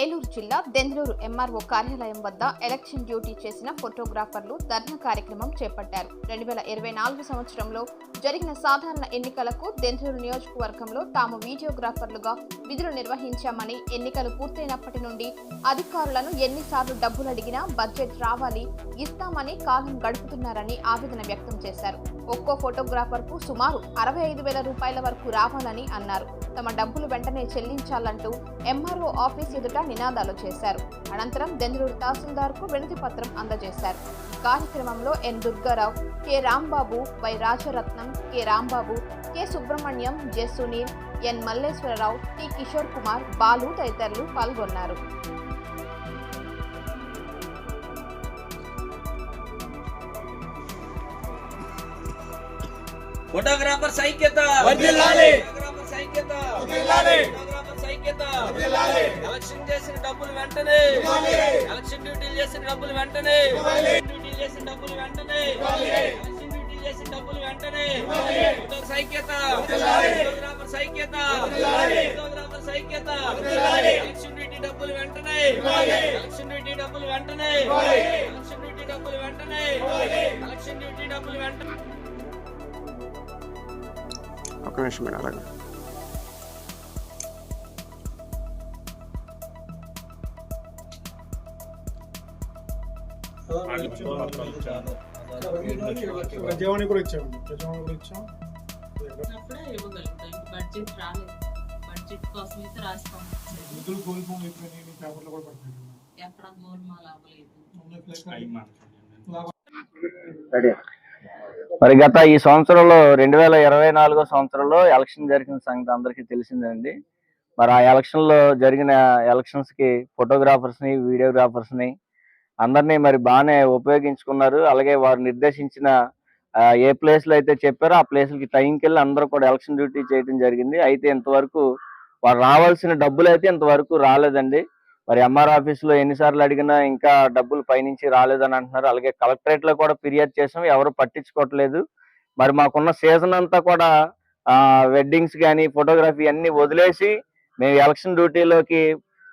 ఏలూరు జిల్లా దెందులూరు ఎంఆర్ఓ కార్యాలయం వద్ద ఎలక్షన్ డ్యూటీ చేసిన ఫోటోగ్రాఫర్లు ధర్నా కార్యక్రమం చేపట్టారు. రెండు వేల ఇరవై నాలుగు సంవత్సరంలో జరిగిన సాధారణ ఎన్నికలకు దెందులూరు నియోజకవర్గంలో తాము వీడియోగ్రాఫర్లుగా విధులు నిర్వహించామని ఎన్నికలు పూర్తయినప్పటి నుండి అధికారులను ఎన్నిసార్లు డబ్బులు అడిగినా బడ్జెట్ రావాలి ఇస్తామని కాలం గడుపుతున్నారని ఆవేదన వ్యక్తం చేశారు. ఒక్కో ఫోటోగ్రాఫర్కు సుమారు అరవై ఐదు వేల రూపాయల వరకు రావాలని అన్నారు. తమ డబ్బులు వెంటనే చెల్లించాలంటూ ఎంఆర్ఓ ఆఫీస్ ఎదుట నినాదాలు చేశారు. అనంతరం దెందులూరు తహసీల్దార్కు వినతి పత్రం అందజేశారు. ఈ కార్యక్రమంలో N Durga Rao K Rambabu Y Rajaratnam K Rambabu K Subrahmanyam J Sunil N Malleswara Rao T Kishore Kumar Balu తదితరులు పాల్గొన్నారు. ఫోటోగ్రాఫర్ ఐక్యత. ఫోటోగ్రాఫర్ ఐక్యత. ఎలక్షన్ చేసిన డబ్బులు వెంటనే. ఎలక్షన్ డ్యూటీలు చేసిన డబ్బులు వెంటనే. డ్యూటీలు చేసిన డబ్బులు వెంటనే. ఎలక్షన్ డ్యూటీలు చేసిన డబ్బులు వెంటనే ఐక్యత ఐక్యత ఐక్యత. ఎలక్షన్ డ్యూటీ డబ్బులు వెంటనే. ఎలక్షన్ డ్యూటీ డబ్బులు వెంటనే. ఎలక్షన్ డ్యూటీ డబ్బులు వెంటనే. ఎలక్షన్ డ్యూటీ డబ్బులు వెంటనే ఒక నిమిషం మేడం అలాగే ప్రజావాణి కూడా ఇచ్చాము ప్రజావాణి కూడా ఇచ్చాం. అప్పుడే ఇవ్వగలుగుతాం ఇంక బడ్జెట్ రాలేదు. బడ్జెట్ కోసం అయితే రాస్తాం. నిధులు అయిపోయినాయి పేపర్లో కూడా పడుతుంది ఎక్కడ గోల్మాల్ అవ్వలేదు మరి గత ఈ సంవత్సరంలో రెండు వేల ఇరవై నాలుగో సంవత్సరంలో ఎలక్షన్ జరిగిన సంగతి అందరికీ తెలిసిందండి. మరి ఆ ఎలక్షన్లో జరిగిన ఎలక్షన్స్కి ఫోటోగ్రాఫర్స్ని వీడియోగ్రాఫర్స్ని అందరినీ మరి బాగానే ఉపయోగించుకున్నారు. అలాగే వారు నిర్దేశించిన ఏ ప్లేస్లు అయితే చెప్పారో ఆ ప్లేస్లకి టైంకి వెళ్ళి అందరూ కూడా ఎలక్షన్ డ్యూటీ చేయడం జరిగింది. అయితే ఇంతవరకు వారు రావాల్సిన డబ్బులు అయితే ఇంతవరకు రాలేదండి. మరి ఎంఆర్ ఆఫీస్లో ఎన్నిసార్లు అడిగినా ఇంకా డబ్బులు పైనుంచి రాలేదని అంటున్నారు. అలాగే కలెక్టరేట్లో కూడా ఫిర్యాదు చేసాం ఎవరు పట్టించుకోవట్లేదు. మరి మాకున్న సీజన్ అంతా కూడా వెడ్డింగ్స్ కానీ ఫోటోగ్రఫీ అన్ని వదిలేసి మేము ఎలక్షన్ డ్యూటీలోకి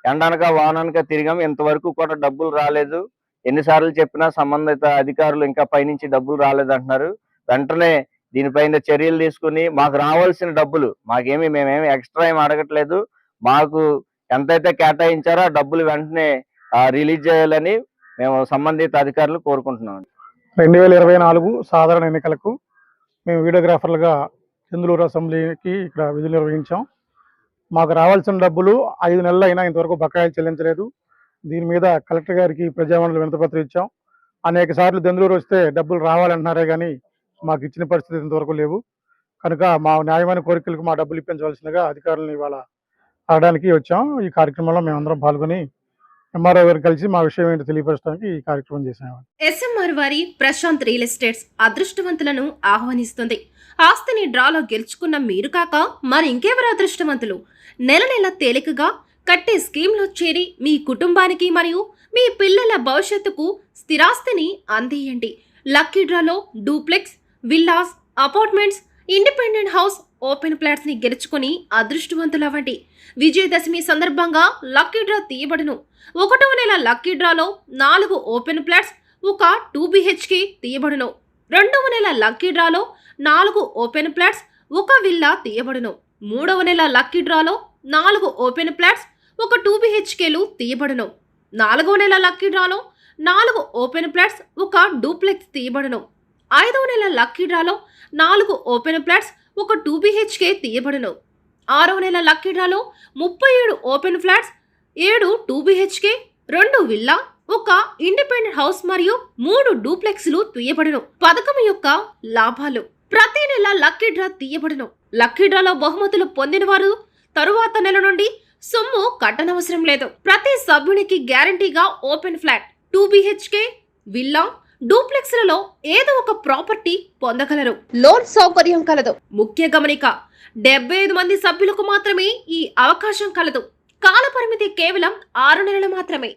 ఎండనక వాననక తిరిగాం. ఇంతవరకు కూడా డబ్బులు రాలేదు. ఎన్నిసార్లు చెప్పినా సంబంధిత అధికారులు ఇంకా పైనుంచి డబ్బులు రాలేదు అంటున్నారు వెంటనే దీనిపైన చర్యలు తీసుకుని మాకు రావాల్సిన డబ్బులు మాకేమి మేమేమి ఎక్స్ట్రా ఏమి అడగట్లేదు. మాకు ఎంతైతే కేటాయించారో ఆ డబ్బులు వెంటనే రిలీజ్ చేయాలని మేము సంబంధిత అధికారులు కోరుకుంటున్నాం రెండు వేల ఇరవై నాలుగు సాధారణ ఎన్నికలకు మేము వీడియోగ్రాఫర్లుగా చంద్రూరు అసెంబ్లీకి ఇక్కడ విధులు నిర్వహించాం. మాకు రావాల్సిన డబ్బులు ఐదు నెలలు అయినా ఇంతవరకు బకాయిలు చెల్లించలేదు. దీని మీద కలెక్టర్ గారికి ప్రజామండలి వినతపత్రం ఇచ్చాం. అనేక సార్లు దెందులూరు వస్తే డబ్బులు రావాలంటున్నారే కానీ మాకు ఇచ్చిన పరిస్థితి ఇంతవరకు లేవు. కనుక మా న్యాయమైన కోరికలకు మా డబ్బులు ఇప్పించవలసిందిగా అధికారులను ఇవాళ అడగడానికి వచ్చాం. ఈ కార్యక్రమంలో మేమందరం పాల్గొని ఎంఆర్ఓ గారు కలిసి మా విషయం ఏంటో తెలియపరచడానికి ఈ కార్యక్రమం చేసాం ఎస్ఎంఆర్ వారి ప్రశాంత్ రియల్ ఎస్టేట్స్ అదృష్టవంతులను ఆహ్వానిస్తుంది. ఆస్తిని డ్రాలో గెలుచుకున్న మీరు కాక మరి ఇంకెవరు అదృష్టవంతులు? నెల నెల తేలికగా కట్టే స్కీమ్లో చేరి మీ కుటుంబానికి మరియు మీ పిల్లల భవిష్యత్తుకు స్థిరాస్తిని అందియండి. లక్కీ డ్రాలో duplex villas apartments independent house open ప్లాట్స్ని గెలుచుకుని అదృష్టవంతులవ్వండి. విజయదశమి సందర్భంగా లక్కీ డ్రా తీయబడును. ఒకటవ నెల లక్కీ డ్రాలో నాలుగు ఓపెన్ ప్లాట్స్ ఒక టూ బిహెచ్కే తీయబడును. రెండవ నెల లక్కీ డ్రాలో నాలుగు ఓపెన్ ప్లాట్స్ ఒక విల్లా తీయబడును. మూడవ నెల లక్కీ డ్రాలో నాలుగు ఓపెన్ ప్లాట్స్ ఒక టూ బిహెచ్కేలు తీయబడును నాలుగో నెల లక్కీ డ్రాలో నాలుగు ఓపెన్ ప్లాట్స్ ఒక డూప్లెక్స్ తీయబడును ఐదవ నెల లక్కీ డ్రాలో నాలుగు ఓపెన్ ప్లాట్స్ ఒక టూ బిహెచ్కే తీయబడును ఆరవ నెల లక్కీ డ్రాలో ముప్పై ఏడు ఓపెన్ ఫ్లాట్స్ ఏడు టూ బిహెచ్కే రెండు విల్లా ఒక ఇండిపెండెంట్ హౌస్ మరియు మూడు డూప్లెక్స్లు తీయబడును పథకం యొక్క లాభాలు. ప్రతి నెల లక్కీ డ్రా తీయబడును లక్కీ డ్రాలో బహుమతులు పొందిన వారు తరువాత నెల నుండి సొమ్ము కట్టనవసరం లేదు. ప్రతి సభ్యునికి గ్యారంటీగా open flat two BHK villa డూప్లెక్స్లలో ఏదో ఒక ప్రాపర్టీ పొందగలరు. లోన్ సౌకర్యం కలదు. ముఖ్య గమనిక డెబ్బై ఐదు మంది సభ్యులకు మాత్రమే ఈ అవకాశం కలదు. కాలపరిమితి కేవలం ఆరు నెలలు మాత్రమే.